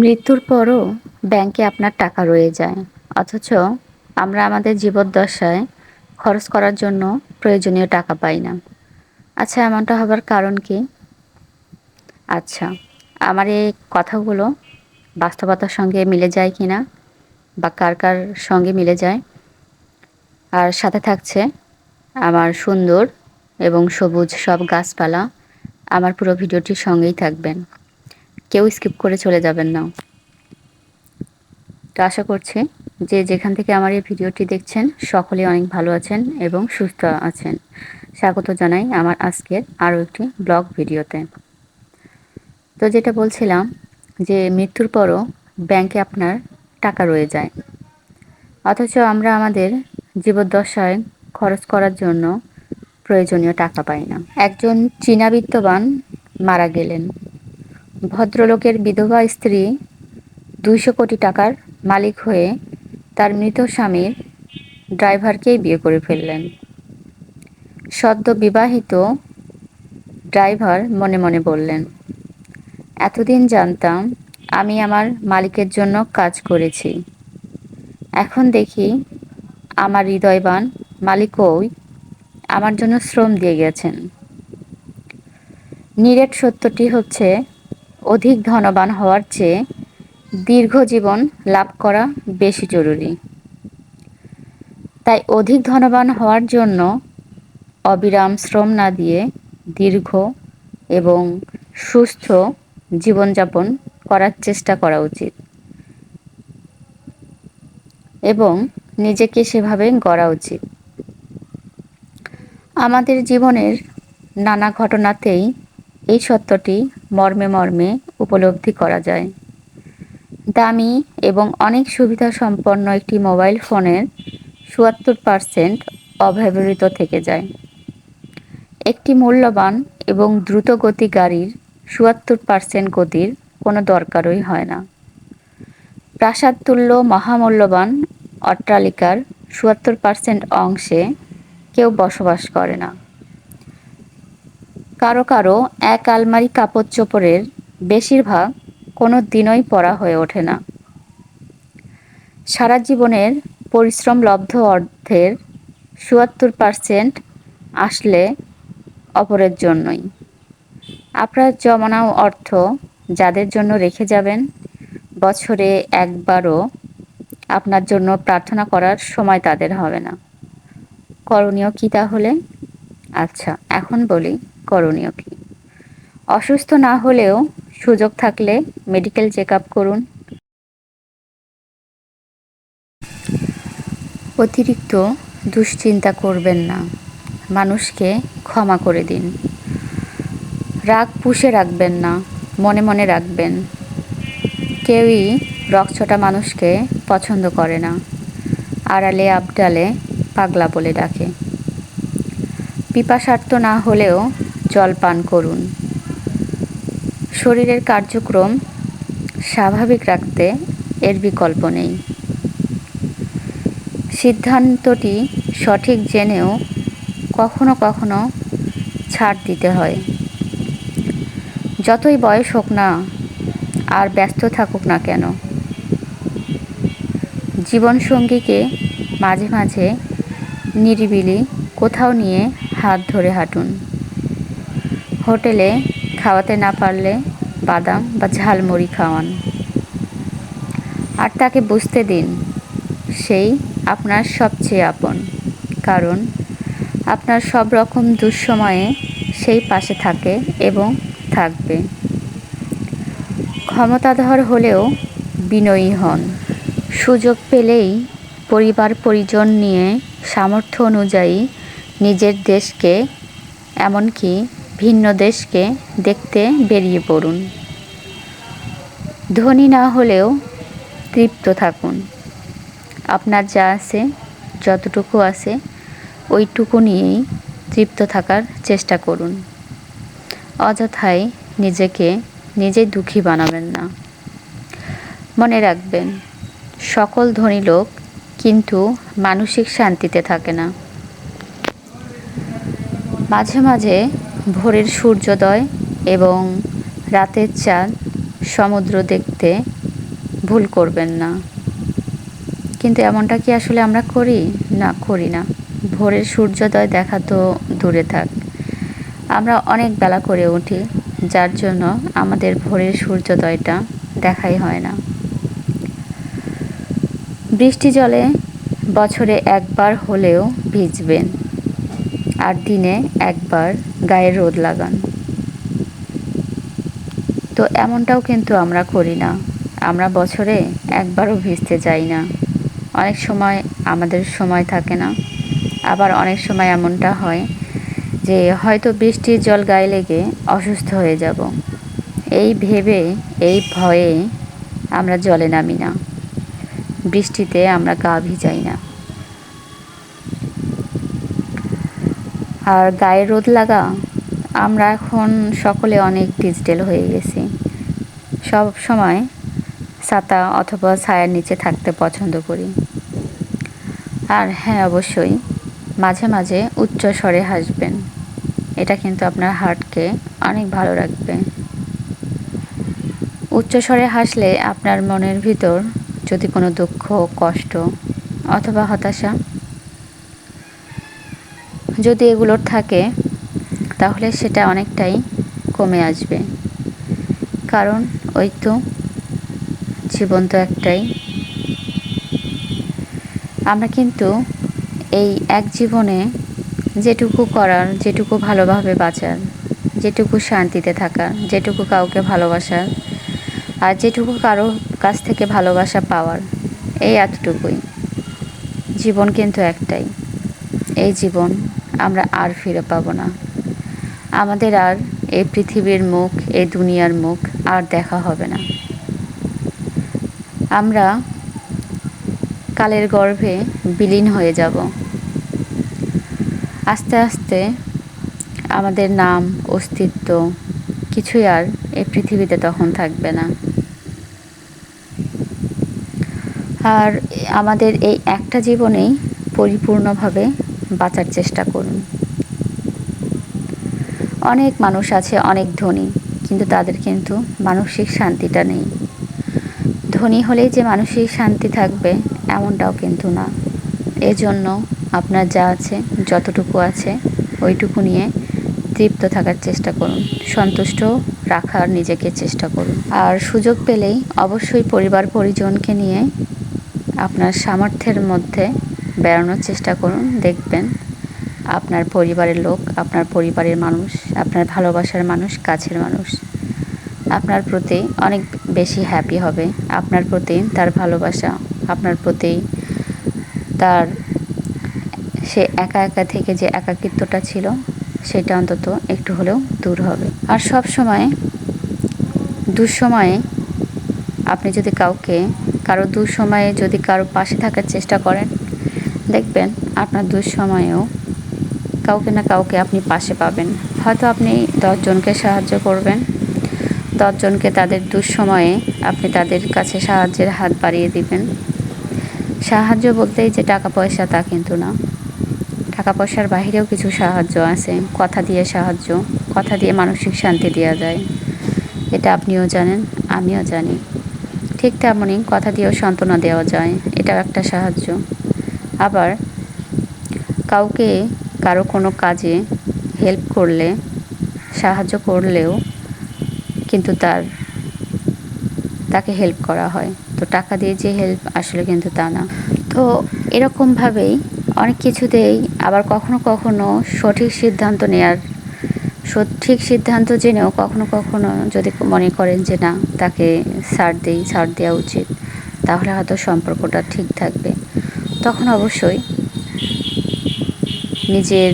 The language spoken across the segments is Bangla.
মৃত্যুর পরও ব্যাংকে আপনার টাকা রয়ে যায়। অথচ আমরা আমাদের জীবদ্দশায় খরচ করার জন্য প্রয়োজনীয় টাকা পাই না। আচ্ছা এমনটা হবার কারণ কি? আচ্ছা আমার এই কথাগুলো বাস্তবতার সঙ্গে মিলে যায় কি না? বা কার কার সঙ্গে মিলে যায়? আর সাথে থাকছে আমার সুন্দর এবং সবুজ সব গাছপালা। আমার পুরো ভিডিওটির সঙ্গেই থাকবেন। কেউ স্কিপ করে চলে যাবেন না। তো আশা করছি যে যেখান থেকে আমার এই ভিডিওটি দেখছেন, সকলে অনেক ভালো আছেন এবং সুস্থ আছেন। স্বাগত জানাই আমার আজকের আরও একটি ব্লগ ভিডিওতে। তো যেটা বলছিলাম যে মৃত্যুর পরও ব্যাংকে আপনার টাকা রয়ে যায়। অথচ আমরা আমাদের জীবদ্দশায় খরচ করার জন্য প্রয়োজনীয় টাকা পাই না। একজন চীনা বিত্তবান মারা গেলেন। ভদ্রলোকের বিধবা স্ত্রী দুইশো কোটি টাকার মালিক হয়ে তার মৃত স্বামীর ড্রাইভারকেই বিয়ে করে ফেললেন। সদ্য বিবাহিত ড্রাইভার মনে মনে বললেন, এতদিন জানতাম আমি আমার মালিকের জন্য কাজ করেছি। এখন দেখি আমার হৃদয়বান মালিকও আমার জন্য শ্রম দিয়ে গেছেন। নিরেট সত্যটি হচ্ছে অধিক ধনবান হওয়ার চেয়ে দীর্ঘ জীবন লাভ করা বেশি জরুরি। তাই অধিক ধনবান হওয়ার জন্য অবিরাম শ্রম না দিয়ে দীর্ঘ এবং সুস্থ জীবনযাপন করার চেষ্টা করা উচিত এবং নিজেকে সেভাবে গড়া উচিত। আমাদের জীবনের নানা ঘটনাতেই এই সত্যটি মর্মে মর্মে উপলব্ধি করা যায়। দামি এবং অনেক সুবিধা সম্পন্ন একটি মোবাইল ফোনের চুয়াত্তর পারসেন্ট অব্যবহৃত থেকে যায়। একটি মূল্যবান এবং দ্রুতগতি গাড়ির চুয়াত্তর পারসেন্ট গতির কোনো দরকারই হয় না। প্রাসাদতুল্য মহামূল্যবান অট্টালিকার চুয়াত্তর পারসেন্ট অংশে কেউ বসবাস করে না। কারও কারও এক আলমারি কাপড় চোপড়ের বেশিরভাগ কোনো দিনই পরা হয়ে ওঠে না। সারা জীবনের পরিশ্রম লব্ধ অর্থের চুয়াত্তর পারসেন্ট আসলে অপরের জন্যই। আপনার জমানো অর্থ যাদের জন্য রেখে যাবেন, বছরে একবারও আপনার জন্য প্রার্থনা করার সময় তাদের হবে না। করণীয় কী তাহলে? আচ্ছা এখন বলি। করণীয় কী? অসুস্থ না হলেও সুযোগ থাকলে মেডিকেল চেক করুন। অতিরিক্ত দুশ্চিন্তা করবেন না। মানুষকে ক্ষমা করে দিন। রাগ পুষে রাখবেন না, মনে মনে রাখবেন। কেউই রকছটা মানুষকে পছন্দ করে না। আড়ালে আবডালে পাগলা বলে ডাকে। পিপাসার্থ না হলেও জল পান করুন। শরীরের কার্যক্রম স্বাভাবিক রাখতে এর বিকল্প নেই। সিদ্ধান্তটি সঠিক জেনেও কখনো কখনো ছাড় দিতে হয়। যতই বয়স হোক না, আর ব্যস্ত থাকুক না কেন, জীবনসঙ্গীকে মাঝে মাঝে নিরিবিলি কোথাও নিয়ে হাত ধরে হাঁটুন। হোটেলে খাওয়াতে না পারলে বাদাম বা ঝালমুড়ি খাওয়ান। আর তাকে বুঝতে দিন, সেই আপনার সবচেয়ে আপন। কারণ আপনার সব রকম দুঃসময়ে সেই পাশে থাকে এবং থাকবে। ক্ষমতাধর হলেও বিনয়ী হন। সুযোগ পেলেই পরিবার পরিজন নিয়ে সামর্থ্য অনুযায়ী নিজের দেশকে, এমনকি ভিন্ন দেশকে দেখতে বেরিয়ে পড়ুন। ধনী না হলেও তৃপ্ত থাকুন। আপনার যা আছে, যতটুকু আছে, ওইটুকু নিয়েই তৃপ্ত থাকার চেষ্টা করুন। অযথায় নিজেকে নিজে দুঃখী বানাবেন না। মনে রাখবেন, সকল ধনী লোক কিন্তু মানসিক শান্তিতে থাকে না। মাঝে মাঝে ভোরের সূর্যোদয় এবং রাতের চাঁদ সমুদ্র দেখতে ভুল করবেন না। কিন্তু এমনটা কি আসলে আমরা করি? না করি না। ভোরের সূর্যোদয় দেখা তো দূরে থাক। আমরা অনেক বেলা করে উঠি, যার জন্য আমাদের ভোরের সূর্যোদয়টা দেখাই হয় না। বৃষ্টি জলে বছরে একবার হলেও ভিজবেন। আর দিনে একবার গায়ে রোদ লাগান। তো এমনটাও কিন্তু আমরা করি না। আমরা বছরে একবারও ভিজতে যাই না। অনেক সময় আমাদের সময় থাকে না। আবার অনেক সময় এমনটা হয় যে হয়তো বৃষ্টির জল গায়ে লেগে অসুস্থ হয়ে যাব। এই ভেবে, এই ভয়ে আমরা জলে নামি না। বৃষ্টিতে আমরা গা ভিজাই না। আর গায়ে রোদ লাগা, আমরা এখন সকলে অনেক ডিজিটাল হয়ে গেছি। সব সময় ছাতা অথবা ছায়ার নিচে থাকতে পছন্দ করি। আর হ্যাঁ অবশ্যই, মাঝে মাঝে উচ্চ স্বরে হাসবেন। এটা কিন্তু আপনার হার্টকে অনেক ভালো রাখবে। উচ্চ স্বরে হাসলে আপনার মনের ভিতর যদি কোনো দুঃখ, কষ্ট অথবা হতাশা যদি এগুলোর থাকে, তাহলে সেটা অনেকটাই কমে আসবে। কারণ ওই তো জীবন তো একটাই। আমরা কিন্তু এই এক জীবনে যেটুকু করার, যেটুকু ভালোভাবে বাঁচার, যেটুকু শান্তিতে থাকার, যেটুকু কাউকে ভালোবাসার, আর যেটুকু কারও কাছ থেকে ভালোবাসা পাওয়ার, এই এতটুকুই। জীবন কিন্তু একটাই। এই জীবন আমরা আর ফিরে পাবো না। আমাদের আর এই পৃথিবীর মুখ, এই দুনিয়ার মুখ আর দেখা হবে না। আমরা কালের গর্ভে বিলীন হয়ে যাব। আস্তে আস্তে আমাদের নাম, অস্তিত্ব কিছুই আর এই পৃথিবীতে তখন থাকবে না। আর আমাদের এই একটা জীবনেই পরিপূর্ণভাবে বাঁচার চেষ্টা করুন। অনেক মানুষ আছে, অনেক ধনী, কিন্তু তাদের কিন্তু মানসিক শান্তিটা নেই। ধনী হলেই যে মানসিক শান্তি থাকবে, এমনটাও কিন্তু না। এজন্য আপনার যা আছে, যতটুকু আছে, ওইটুকু নিয়ে তৃপ্ত থাকার চেষ্টা করুন, সন্তুষ্ট রাখার নিজেকে চেষ্টা করুন। আর সুযোগ পেলেই অবশ্যই পরিবার পরিজনকে নিয়ে আপনার সামর্থ্যের মধ্যে বেড়ানোর চেষ্টা করুন, দেখবেন আপনার পরিবারের লোক, আপনার পরিবারের মানুষ, আপনার ভালোবাসার মানুষ, কাছের মানুষ, আপনার প্রতি অনেক বেশি হ্যাপি হবে। আপনার প্রতি তার ভালোবাসা, আপনার প্রতি তার সে একা একা থেকে যে একাকিত্বটা ছিল, সেটা অন্তত একটু হলেও দূর হবে। আর সব সময়, দুঃসময়ে আপনি যদি কাউকে, কারও দুঃসময়ে যদি কারও পাশে থাকার চেষ্টা করেন দেখবেন আপনার দুঃসময়েও কাউকে না কাউকে আপনি পাশে পাবেন। হয়তো আপনি দশজনকে সাহায্য করবেন, দশজনকে তাদের দুঃসময়ে আপনি তাদের কাছে সাহায্যের হাত বাড়িয়ে দিবেন। সাহায্য বলতেই যে টাকা পয়সা তা কিন্তু না। টাকা পয়সার বাহিরেও কিছু সাহায্য আছে, কথা দিয়ে সাহায্য, কথা দিয়ে মানসিক শান্তি দেওয়া যায়। এটা আপনিও জানেন, আমিও জানি। ঠিক তেমনই কথা দিয়েও সান্ত্বনা দেওয়া যায়, এটাও একটা সাহায্য। আবার কাউকে কারও কোনো কাজে হেল্প করলে, সাহায্য করলেও কিন্তু তার, তাকে হেল্প করা হয়। তো টাকা দিয়ে যে হেল্প আসলে কিন্তু তা না। তো এরকমভাবেই অনেক কিছুতেই আবার কখনো কখনো সঠিক সিদ্ধান্ত নেয়ার, সঠিক সিদ্ধান্ত জেনেও কখনো কখনো যদি মনে করেন যে না, তাকে ছাড় দিই, ছাড় দেওয়া উচিত, তাহলে হয়তো সম্পর্কটা ঠিক থাকবে। তখন অবশ্যই নিজের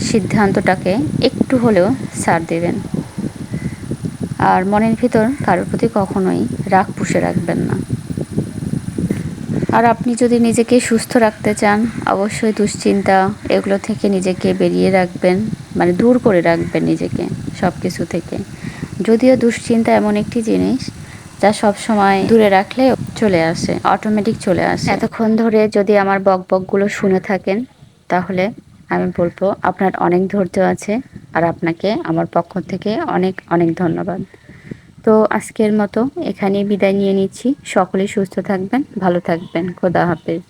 সিদ্ধান্তটাকে একটু হলেও ছাড় দেবেন। আর মনের ভিতর কারোর প্রতি কখনোই রাগ পুষে রাখবেন না। আর আপনি যদি নিজেকে সুস্থ রাখতে চান, অবশ্যই দুশ্চিন্তা এগুলো থেকে নিজেকে বেরিয়ে রাখবেন মানে দূর করে রাখবেন নিজেকে সব কিছু থেকে। যদিও দুশ্চিন্তা এমন একটি জিনিস যা সব সময় দূরে রাখলে চলে আসে অটোমেটিক চলে আসে। এতক্ষণ ধরে যদি আমার বক বকগুলো শুনে থাকেন, তাহলে আমি বলব আপনার অনেক ধৈর্য আছে আর আপনাকে আমার পক্ষ থেকে অনেক অনেক ধন্যবাদ। তো আজকের মতো এখানেই বিদায় নিয়ে নিচ্ছি। সকলেই সুস্থ থাকবেন, ভালো থাকবেন। খোদা হাফেজ।